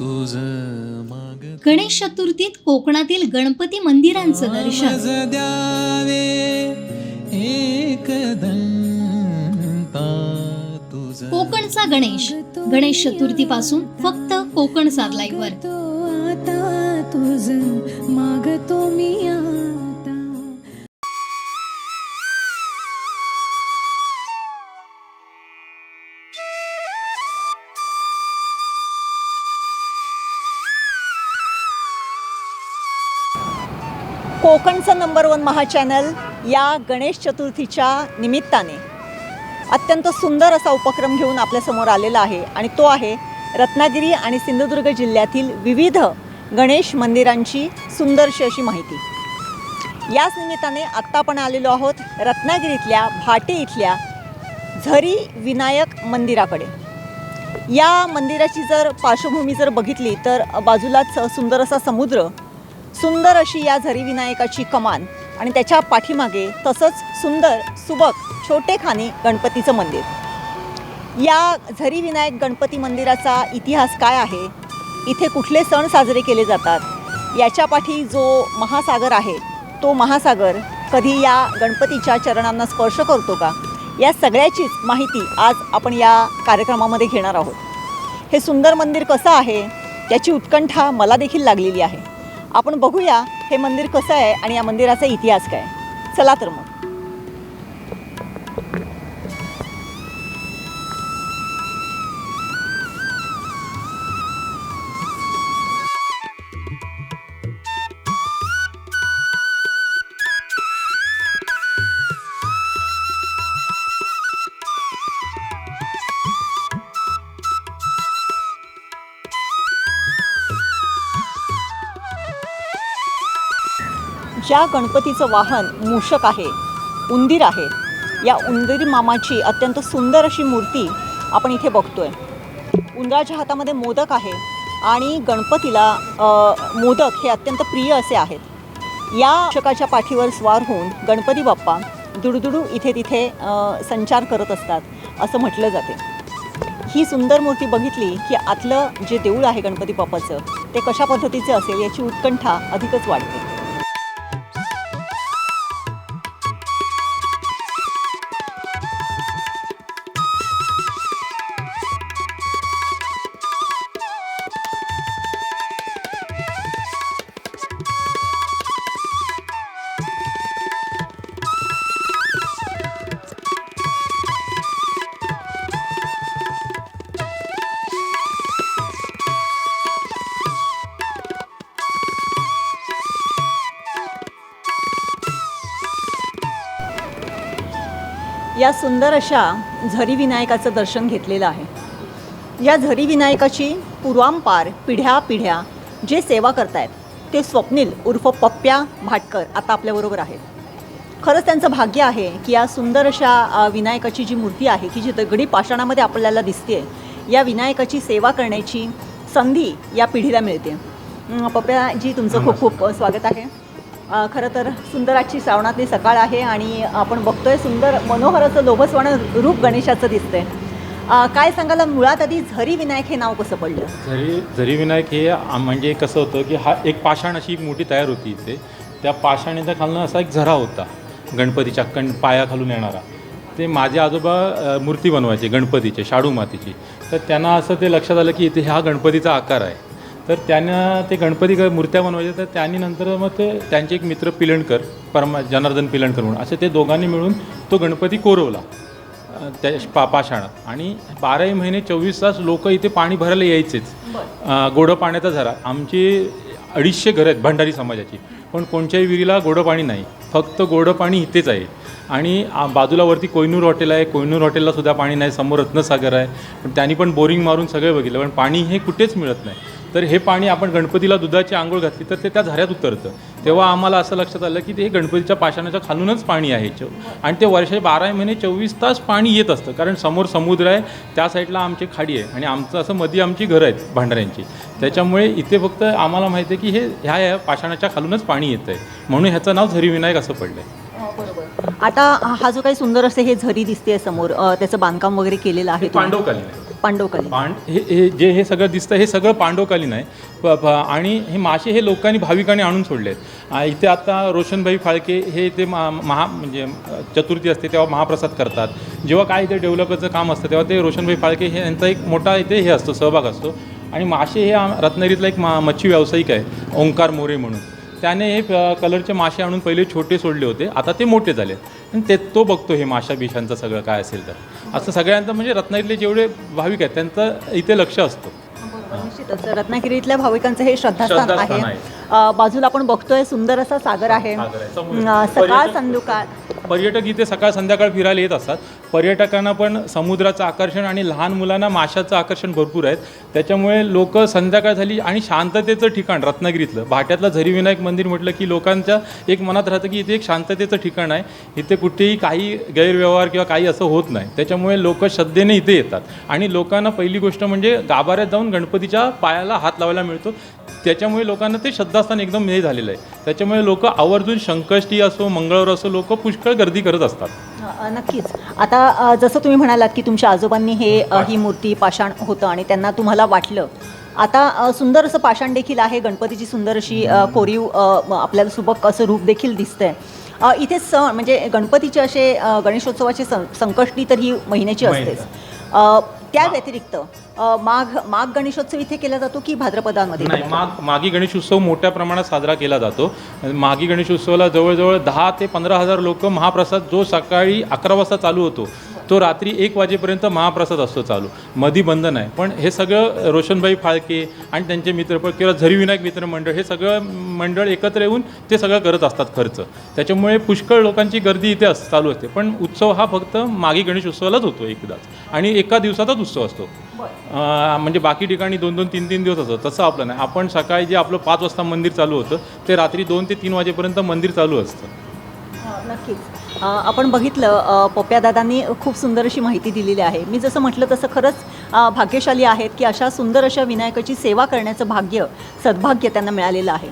तुझ माग गणेश चतुर्थीत कोकणातील गणपती मंदिरांचं दर्शन. द्यावे तुझ. कोकणचा गणेश. गणेश चतुर्थी पासून फक्त कोकण वर. तो आता तुझ मागतो मी कोकणचं नंबर वन महा चॅनल या गणेश चतुर्थीच्या निमित्ताने. अत्यंत सुंदर असा उपक्रम घेऊन आपल्यासमोर आलेला आहे आणि तो आहे रत्नागिरी आणि सिंधुदुर्ग जिल्ह्यातील विविध गणेश मंदिरांची सुंदरशी अशी माहिती. याच निमित्ताने आत्ता आपण आलेलो आहोत रत्नागिरीतल्या भाटे इथल्या झरी विनायक मंदिराकडे. या मंदिराची जर पार्श्वभूमी जर बघितली तर बाजूलाच सुंदर असा समुद्र सुंदर अशी या झरी विनायकाची कमान. आणि त्याच्या पाठीमागे तसंच सुंदर सुबक छोटेखानी गणपतीचं मंदिर. या झरी विनायक गणपती मंदिराचा इतिहास काय आहे? इथे कुठले सण साजरे केले जातात? याच्या पाठी जो महासागर आहे तो महासागर कधी या गणपतीच्या चरणांना स्पर्श करतो का? या सगळ्याचीच माहिती आज आपण या कार्यक्रमामध्ये घेणार आहोत. हे सुंदर मंदिर कसं आहे? याची उत्कंठा मला देखील लागलेली आहे. आपण बघूया हे मंदिर कसं आहे आणि या मंदिराचा इतिहास काय चला तर मग. ज्या गणपतीचं वाहन मूषक आहे उंदीर आहे या उंदीर मामाची अत्यंत सुंदर अशी मूर्ती आपण इथे बघतोय. उंदराच्या हातामध्ये मोदक आहे आणि गणपतीला मोदक हे अत्यंत प्रिय असे आहेत. या मूषकाच्या पाठीवर स्वार होऊन गणपती बाप्पा दुडुदुडू इथे तिथे संचार करत असतात असं म्हटलं जाते. ही सुंदर मूर्ती बघितली की आतलं जे देऊळ आहे गणपती बाप्पाचं ते कशा पद्धतीचे असेल याची उत्कंठा अधिकच वाढते. या सुंदर अशा झरी विनायकाचं दर्शन घेतलेलं आहे. या झरी विनायकाची पूर्वांपार पिढ्या पिढ्या जे सेवा करतायत ते स्वप्नील उर्फ पप्प्या भाटकर आता आपल्याबरोबर आहेत. खरंच त्यांचं भाग्य आहे की या सुंदर अशा विनायकाची जी मूर्ती आहे की जी दगडी पाषाणामध्ये आपल्याला दिसते या विनायकाची सेवा करण्याची संधी या पिढीला मिळते पप्प्याजी तुमचं खूप खूप स्वागत आहे. खरं तर सुंदर आजची श्रावणातली सकाळ आहे आणि आपण बघतोय सुंदर मनोहर असं लोभसवाणं रूप गणेशाचं दिसतंय. काय सांगायला मुळात आधी झरी विनायक हे नाव कसं पडलं? झरी झरी विनायक हे म्हणजे कसं होतं की हा एक पाषाण अशी मोठी तयार होती इथे. त्या पाषाणीचा खालनं असा एक झरा होता गणपतीच्या कण पाया खालून येणारा. ते माझे आजोबा मूर्ती बनवायचे गणपतीचे शाडू मातीची. तर त्यांना असं ते लक्षात आलं की इथे हा गणपतीचा आकार आहे. तर त्यांना ते गणपती ग- मूर्त्या बनवायच्या तर त्यांनी नंतर मग ते त्यांचे एक मित्र पिलणकर परमा जनार्दन पिलणकर म्हणून असे ते दोघांनी मिळून तो गणपती कोरवला त्या पा पाषाणात. आणि बाराही महिने चोवीस तास लोक इथे पाणी भरायला यायचेच. गोडं पाण्याचा झरा. आमची अडीचशे घरं आहेत भंडारी समाजाची. पण कोणत्याही विहिरीला गोडं पाणी नाही. फक्त गोडं पाणी इथेच आहे. आणि बाजूला वरती कोयनूर हॉटेल आहे. कोयनूर हॉटेलला सुद्धा पाणी नाही. समोर रत्नसागर आहे. पण त्यांनी पण बोरिंग मारून सगळं बघितलं. पण पाणी हे कुठेच मिळत नाही. तर हे पाणी आपण गणपतीला दुधाची आंघोळ घातली तर ते त्या झऱ्यात उतरतं. तेव्हा आम्हाला असं लक्षात आलं की ते हे गणपतीच्या पाषाणाच्या खालूनच पाणी आहे. आणि ते वर्षाचे बारा महिने चोवीस तास पाणी येत असतं. कारण समोर समुद्र आहे त्या साईडला आमची खाडी आहे. आणि आमचं असं मध्ये आमची घरं आहेत भांडाऱ्यांची. त्याच्यामुळे इथे फक्त आम्हाला माहिती आहे की हे ह्या पाषाणाच्या खालूनच पाणी येतं आहे म्हणून ह्याचं नाव झरी विनायक असं पडलं आहे आता हा जो काही सुंदर असे हे झरी दिसते समोर त्याचं बांधकाम वगैरे केलेलं आहे. पांडवकालीन आहे. पांडवकालीन पांड हे हे जे हे सगळं दिसतं हे सगळं पांडवकालीन आहे. प- प- आणि हे मासे हे लोकांनी भाविकांनी आणून सोडले आहेत इथे आता रोशनभाई फाळके हे इथे महा महा म्हणजे अ, चतुर्थी असते तेव्हा महाप्रसाद करतात. जेव्हा काय इथे डेव्हलपरचं काम असतं तेव्हा ते रोशनभाई फाळके हे यांचा एक मोठा इथे हे असतो सहभाग असतो. आणि मासे हे आम- रत्नागिरीतला एक मा मच्छी व्यावसायिक आहे ओंकार मोरे म्हणून. त्याने हे कलरचे मासे आणून पहिले छोटे सोडले होते आता ते मोठे झाले आणि ते तो बघतो हे माशा बिशांचं सगळं काय असेल तर. असं सगळ्यांचं म्हणजे रत्नागिरीतले जेवढे भाविक आहेत त्यांचं इथे लक्ष असतं. निश्चितच. रत्नागिरीतल्या भाविकांचं हे श्रद्धास्थान श्रद्धास्थान आहे. आहे. बाजूला आपण बघतोय सुंदर असा सागर आहे. सकाळ पर्यटक- संध्याकाळ पर्यटक इथे सकाळ संध्याकाळ फिरायला येत असतात. पर्यटकांना पण समुद्राचं आकर्षण आणि लहान मुलांना माशाचं आकर्षण भरपूर आहेत. त्याच्यामुळे लोक संध्याकाळ झाली आणि शांततेचं ठिकाण रत्नागिरीतलं. भाट्यातलं झरीविनायक मंदिर म्हटलं की लोकांच्या एक मनात राहतं की इथे एक शांततेचं ठिकाण आहे. इथे कुठेही काही गैरव्यवहार किंवा काही असं होत नाही. त्याच्यामुळे लोक श्रद्धेने इथे येतात. आणि लोकांना पहिली गोष्ट म्हणजे गाभाऱ्यात जाऊन गणपतीच्या पायाला हात लावायला मिळतो. त्याच्यामुळे लोकांना ते श्रद्धास्थान एकदम हे झालेलं आहे. त्याच्यामुळे लोक आवर्जून संकष्टी असो मंगळवार असो लोक पुष्कळ गर्दी करत असतात. नक्कीच. आता जसं तुम्ही म्हणालात की तुमच्या आजोबांनी हे ही मूर्ती पाषाण होतं आणि त्यांना तुम्हाला वाटलं. आता सुंदर असं पाषाण देखील आहे. गणपतीची सुंदर अशी कोरीव आपल्याला सुबक असं रूप देखील दिसतंय. इथे सण म्हणजे गणपतीचे असे गणेशोत्सवाची सं संकष्टी तर ही महिन्याची. असतेच. त्या व्यतिरिक्त अ, माघ माघ गणेशोत्सव इथे केला जातो की भाद्रपदामध्ये? नाही माग मागी गणेश उत्सव मोठ्या प्रमाणात साजरा केला जातो. मागी गणेशोत्सवाला जवळजवळ दहा ते पंधरा हजार लोक महाप्रसाद जो सकाळी अकरा वाजता चालू होतो. तो रात्री एक वाजेपर्यंत महाप्रसाद असतो चालू. मधी बंद नाही. पण हे सगळं रोशनभाई फाळके आणि त्यांचे मित्र किंवा झरीविनायक मित्र मंडळ हे सगळं मंडळ एकत्र येऊन ते सगळं करत असतात खर्च. त्याच्यामुळे पुष्कळ लोकांची गर्दी इथे अस चालू असते. पण उत्सव हा फक्त मागी गणेश उत्सवालाच होतो एकदाच. आणि एका दिवसाचाच उत्सव असतो. म्हणजे बाकी ठिकाणी दोन दोन तीन तीन दिवस असतं. तसं आपलं नाही. आपण सकाळी जे आपलं पाच वाजता मंदिर चालू होतं ते रात्री दोन ते तीन वाजेपर्यंत मंदिर चालू असतं. नक्कीच. आपण बघितलं पप्प्यादादांनी खूप सुंदर अशी माहिती दिलेली आहे. मी जसं म्हटलं तसं खरंच भाग्यशाली आहेत की अशा सुंदर अशा विनायकाची सेवा करण्याचं भाग्य सद्भाग्य त्यांना मिळालेलं आहे.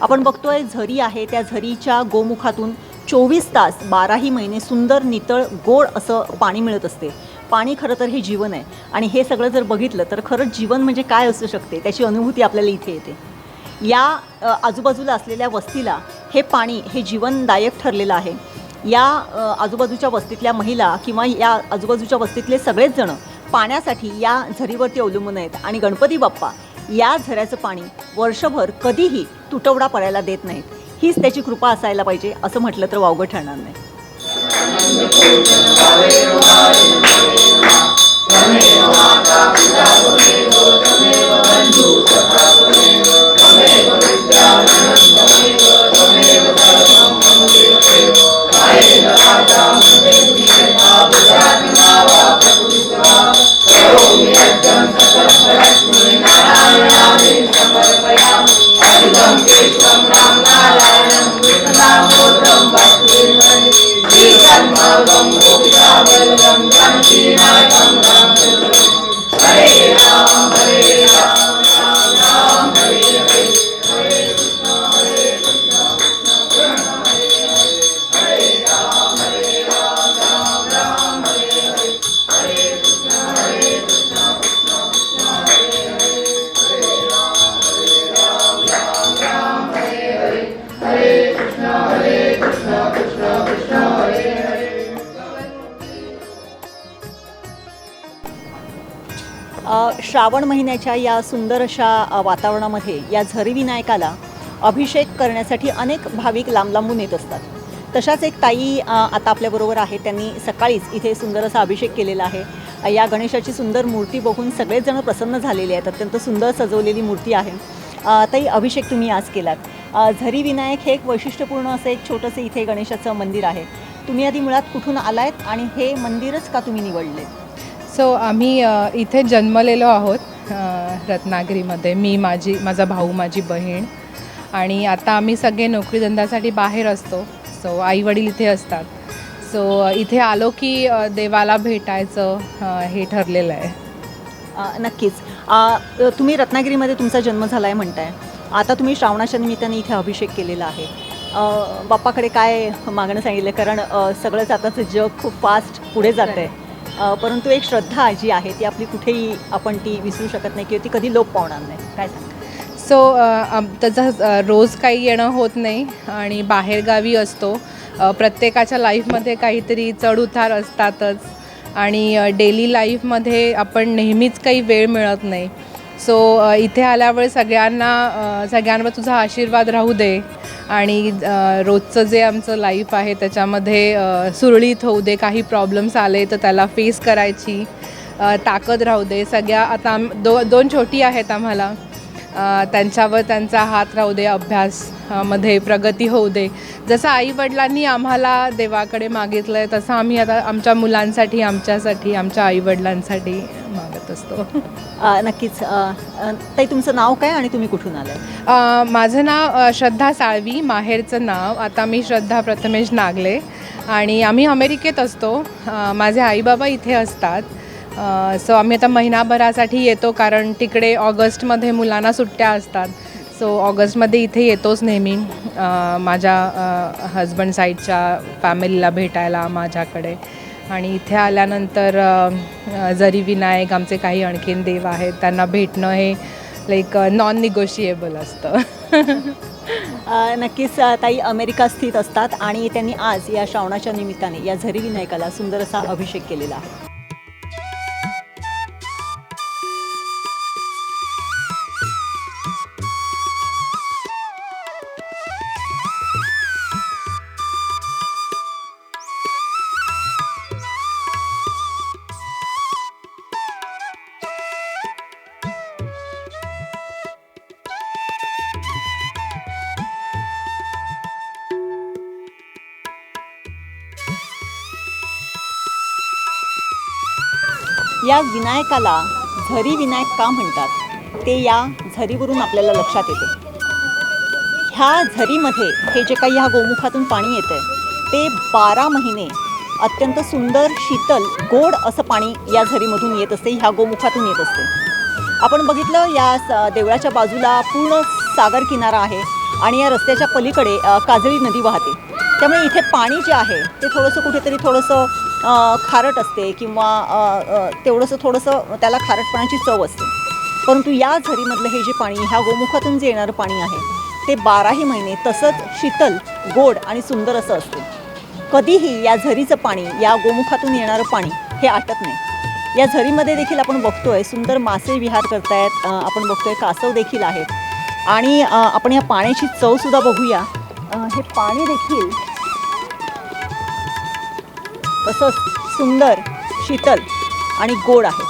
आपण बघतोय झरी आहे त्या झरीच्या गोमुखातून चोवीस तास बाराही महिने सुंदर नितळ गोड असं पाणी मिळत असते. पाणी खरं तर हे जीवन आहे. आणि हे सगळं जर बघितलं तर खरंच जीवन म्हणजे काय असू शकते? त्याची अनुभूती आपल्याला इथे येते. या आजूबाजूला असलेल्या वस्तीला हे पाणी हे जीवनदायक ठरलेलं आहे. या आजूबाजूच्या वस्तीतल्या महिला किंवा या आजूबाजूच्या वस्तीतले सगळेच जण पाण्यासाठी या झरीवरती अवलंबून आहेत. आणि गणपती बाप्पा या झऱ्याचं पाणी वर्षभर कधीही तुटवडा पडायला देत नाहीत. हीच त्याची कृपा असायला पाहिजे असं म्हटलं तर वावगं ठरणार नाही. अ, श्रावण महिन्याच्या या सुंदर अशा वातावरणामध्ये या झरी विनायकाला अभिषेक करण्यासाठी अनेक भाविक लांब लांबून येत असतात. तशाच एक ताई आता आपल्याबरोबर आहे. त्यांनी सकाळीच इथे सुंदर असा अभिषेक केलेला आहे. या गणेशाची सुंदर मूर्ती बघून सगळेच जण प्रसन्न झालेले आहेत. अत्यंत सुंदर सजवलेली मूर्ती आहे. ताई अभिषेक तुम्ही आज केलात. झरी विनायक हे एक वैशिष्ट्यपूर्ण असं एक छोटंसं इथे गणेशाचं मंदिर आहे. तुम्ही आधी मुळात कुठून आलायत आणि हे मंदिरच का तुम्ही निवडले सो आम्ही इथे जन्मलेलो आहोत रत्नागिरीमध्ये. मी माझी माझा भाऊ माझी बहीण. आणि आता आम्ही सगळे नोकरीधंद्यासाठी बाहेर असतो. सो आईवडील इथे असतात. सो इथे आलो की देवाला भेटायचं हे ठरलेलं आहे. नक्कीच. तुम्ही रत्नागिरीमध्ये तुमचा जन्म झाला आहे म्हणताय. आता तुम्ही श्रावणाच्या निमित्ताने इथे अभिषेक केलेला आहे. बाप्पाकडे काय मागणं सांगितलं? कारण सगळंच आताचं जग खूप फास्ट पुढे जात आहे परंतु एक श्रद्धा जी आहे ती आपली कुठेही आपण ती विसरू शकत नाही किंवा ती कधी लोप पावणार नाही. काय सांग सो त्याचा रोज काही येणं होत नाही आणि बाहेरगावी असतो. प्रत्येकाच्या लाईफमध्ये काहीतरी चढउतार असतातच आणि डेली लाईफमध्ये आपण नेहमीच काही वेळ मिळत नाही. सो इथे आल्यावर सगळ्यांना सगळ्यांवर तुझा आशीर्वाद राहू दे. आणि रोजचं जे आमचं लाईफ आहे त्याच्यामध्ये सुरळीत होऊ दे. काही प्रॉब्लेम्स आले तर त्याला फेस करायची ताकद राहू दे. सगळ्या आता आम दो दोन छोटी आहेत आम्हाला. त्यांच्यावर त्यांचा हात राहू दे अभ्यास अ, मध्ये प्रगती होऊ दे. जसं आईवडिलांनी आम्हाला देवाकडे मागितलं आहे तसं आम्ही आता आमच्या मुलांसाठी आमच्यासाठी आमच्या आईवडिलांसाठी मागत असतो. नक्कीच. ताई तुमचं नाव काय आणि तुम्ही कुठून आलाय? अ, माझं नाव श्रद्धा साळवी माहेरचं नाव. आता मी श्रद्धा प्रथमेश नागले आणि आम्ही अमेरिकेत असतो. माझे आईबाबा इथे असतात. सो आम्ही आता महिनाभरासाठी येतो कारण तिकडे ऑगस्टमध्ये मुलांना सुट्ट्या असतात. सो ऑगस्टमध्ये इथे येतोच नेहमी माझ्या हजबंड साईडच्या फॅमिलीला भेटायला माझ्याकडे. आणि इथे आल्यानंतर जरी विनायक आमचे काही आणखीन देव आहेत त्यांना भेटणं हे लाईक नॉन निगोशिएबल असतं नक्कीच ताई अमेरिका स्थित असतात आणि त्यांनी आज या श्रावणाच्या निमित्ताने या झरी विनायकाला सुंदर असा अभिषेक केलेला या विनायकाला झरी विनायक का म्हणतात? ते या झरीवरून आपल्याला लक्षात येते. ह्या झरीमध्ये हे जे काही ह्या गोमुखातून पाणी येतं ते बारा महिने अत्यंत सुंदर शीतल गोड असं पाणी या झरीमधून येत असते ह्या गोमुखातून येत असते. आपण बघितलं या देवळाच्या बाजूला पूर्ण सागर किनारा आहे आणि या रस्त्याच्या पलीकडे काजळी नदी वाहते. त्यामुळे इथे पाणी जे आहे ते थोडंसं कुठेतरी थोडंसं खारट असते किंवा तेवढंसं थोडंसं त्याला खारटपणाची चव असते. परंतु या झरीमधलं हे जे पाणी ह्या गोमुखातून जे येणारं पाणी आहे ते बाराही महिने तसंच शीतल गोड आणि सुंदर असं असते. कधीही या झरीचं पाणी या गोमुखातून येणारं पाणी हे आटत नाही. या झरीमध्ये देखील आपण बघतोय सुंदर मासे विहार करतायत अ, आपण बघतोय कासव देखील आहेत. आणि आपण या पाण्याची चवसुद्धा बघूया. हे पाणी देखील तसंच सुंदर शीतल आणि गोड आहे.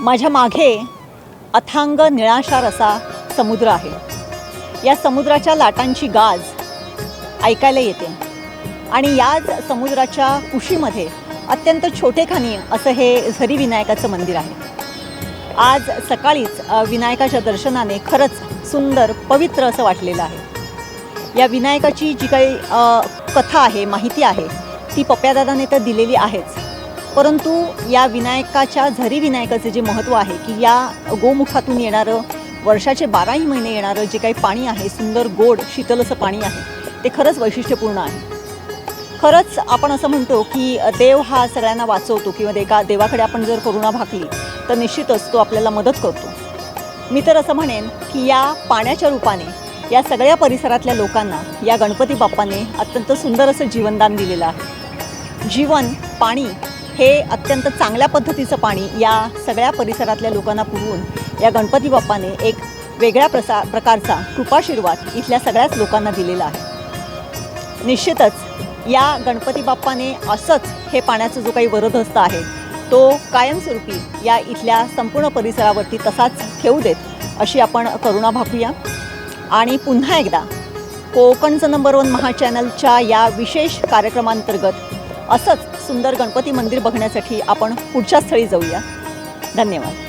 माझ्या मागे अथांग निळाशार असा समुद्र आहे. या समुद्राच्या लाटांची गाज ऐकायला येते. आणि याच समुद्राच्या कुशीमध्ये अत्यंत छोटेखानी असं हे झरी विनायकाचं मंदिर आहे. आज सकाळीच विनायकाच्या दर्शनाने खरंच सुंदर पवित्र असं वाटलेलं आहे. या विनायकाची जी काही कथा आहे माहिती आहे ती पप्प्यादादाने तर दिलेली आहेच. परंतु या विनायकाच्या झरी विनायकाचे जे महत्त्व आहे की या गोमुखातून येणारं वर्षाचे बाराही महिने येणारं जे काही पाणी आहे सुंदर गोड शीतल असं पाणी आहे ते खरंच वैशिष्ट्यपूर्ण आहे. खरंच आपण असं म्हणतो की देव हा सगळ्यांना वाचवतो किंवा देका देवाकडे आपण जर करुणा भाकली तर निश्चितच तो आपल्याला मदत करतो. मी तर असं म्हणेन की या पाण्याच्या रूपाने या सगळ्या परिसरातल्या लोकांना या गणपती बाप्पाने अत्यंत सुंदर असं जीवनदान दिलेलं आहे. जीवन पाणी हे अत्यंत चांगल्या पद्धतीचं पाणी या सगळ्या परिसरातल्या लोकांना पुरवून या गणपती बाप्पाने एक वेगळ्या प्रसा प्रकारचा कृपाशीर्वाद इथल्या सगळ्याच लोकांना दिलेला आहे. निश्चितच या गणपती बाप्पाने असंच हे पाण्याचा जो काही वरदहस्त आहे तो कायमस्वरूपी या इथल्या संपूर्ण परिसरावरती तसाच ठेवू देत अशी आपण करुणा भागूया. आणि पुन्हा एकदा कोकणचं नंबर वन महा चॅनलच्या या विशेष कार्यक्रमांतर्गत असंच सुंदर गणपती मंदिर बघण्यासाठी आपण पुढच्या स्थळी जाऊया. धन्यवाद.